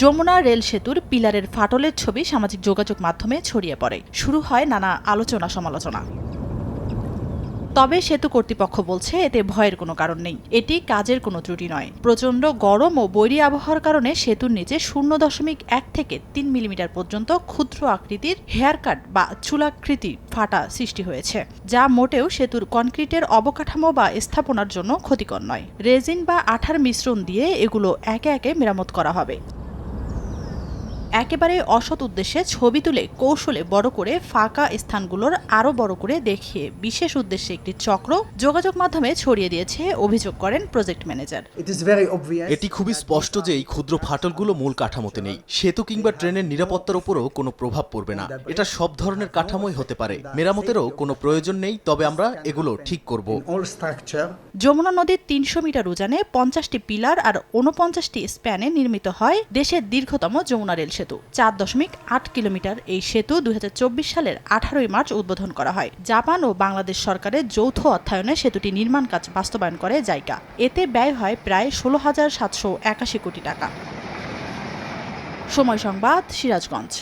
Jamuna rail সেতুর পিলারের ফাটলের ছবি সামাজিক যোগাযোগ মাধ্যমে ছড়িয়ে পড়ে। শুরু হয় নানা আলোচনা সমালোচনা। তবে সেতু কর্তৃপক্ষ বলছে, এতে ভয়ের কোনো কারণ নেই। এটি কাজের কোনো ত্রুটি নয়। প্রচণ্ড গরম ও বৈরী আবহাওয়ার কারণে সেতুর নিচে শূন্য দশমিক এক থেকে তিন মিলিমিটার পর্যন্ত ক্ষুদ্র আকৃতির হেয়ার কাট বা চুলাকৃতি ফাটা সৃষ্টি হয়েছে, যা মোটেও সেতুর কনক্রিটের অবকাঠামো বা স্থাপনার জন্য ক্ষতিকর নয়। রেজিন বা আঠার মিশ্রণ দিয়ে এগুলো একে একে মেরামত করা হবে। একেবারে অসৎ উদ্দেশ্যে ছবি তুলে কৌশলে বড় করে ফাঁকা স্থানগুলোর আরও বড় করে দেখিয়ে বিশেষ উদ্দেশ্যে একটি চক্র যোগাযোগ মাধ্যমে ছড়িয়ে দিয়েছে অভিযোগ করেন প্রজেক্ট ম্যানেজার. এটি খুবই স্পষ্ট যে এই ক্ষুদ্র ফাটলগুলো মূল কাঠামোতে নেই সেতু কিংবা ট্রেনের নিরাপত্তার উপরও কোনো প্রভাব পড়বে না এটা সব ধরনের কাঠামোই হতে পারে মেরামতেরও কোনো প্রয়োজন নেই তবে আমরা এগুলো ঠিক করব. যমুনা নদীর তিনশো মিটার উজানে পঞ্চাশটি পিলার আর উনপঞ্চাশটি স্প্যানে নির্মিত হয় দেশের দীর্ঘতম যমুনা রেল সেতু, চার দশমিক আট কিলোমিটার। এই সেতু দুই হাজার চব্বিশ সালের আঠারোই মার্চ উদ্বোধন করা হয়। জাপান ও বাংলাদেশ সরকারের যৌথ অর্থায়নে সেতুটি নির্মাণ কাজ বাস্তবায়ন করে জায়গা এতে ব্যয় হয় প্রায় ষোলো হাজার সাতশো একাশি কোটি টাকা। সময় সংবাদ, সিরাজগঞ্জ।